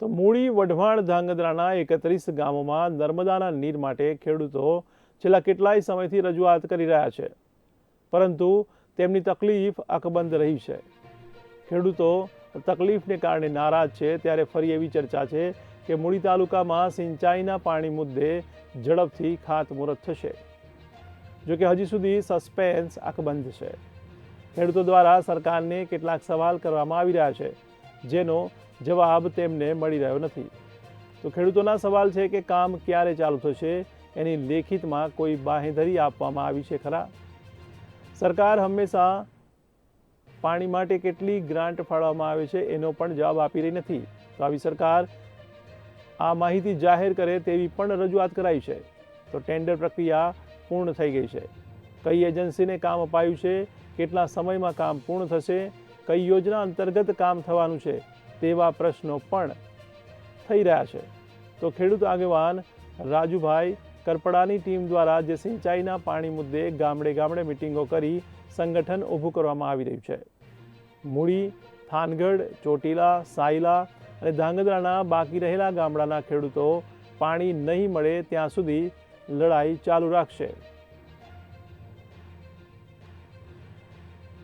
તો મૂળી વઢવાણ ધાંગધ્રાના એકત્રીસ ગામોમાં નર્મદાના નીર માટે ખેડૂતો છેલ્લા કેટલાય સમયથી રજૂઆત કરી રહ્યા છે. પરંતુ તેમની તકલીફ અકબંધ રહી છે. ખેડૂતો તકલીફને કારણે નારાજ છે, ત્યારે ફરી એવી ચર્ચા છે કે મૂળી તાલુકામાં સિંચાઈના પાણી મુદ્દે ઝડપથી ખાતમુહૂર્ત થશે. જોકે હજી સુધી સસ્પેન્સ અકબંધ છે. ખેડૂતો દ્વારા સરકારને કેટલાક સવાલ કરવામાં આવી રહ્યા છે, જેનો જવાબ તેમને મળી રહ્યો નથી. તો ખેડૂતોના સવાલ છે કે કામ ક્યારે ચાલુ થશે? એની લેખિતમાં કોઈ બાંહેધરી આપવામાં આવી છે ખરા? સરકાર હંમેશા પાણી માટે કેટલી ગ્રાન્ટ ફાળવવામાં આવે છે એનો પણ જવાબ આપી રહી નથી. તો આવી સરકાર આ માહિતી જાહેર કરે તેવી પણ રજૂઆત કરાઈ છે. તો ટેન્ડર પ્રક્રિયા પૂર્ણ થઈ ગઈ છે. કઈ એજન્સીને કામ અપાયું છે? કેટલા સમયમાં કામ પૂર્ણ થશે? કઈ યોજના અંતર્ગત કામ થવાનું છે? તેવા પ્રશ્નો પણ થઈ રહ્યા છે. તો ખેડૂત આગેવાન રાજુભાઈ કરપડાની ટીમ દ્વારા જે સિંચાઈના પાણી મુદ્દે ગામડે ગામડે મિટિંગો કરી સંગઠન ઊભું કરવામાં આવી રહ્યું છે. મૂળી, થાનગઢ, ચોટીલા, સાયલા અને ધાંગધ્રાના બાકી રહેલા ગામડાના ખેડૂતો પાણી નહીં મળે ત્યાં સુધી લડાઈ ચાલુ રાખશે.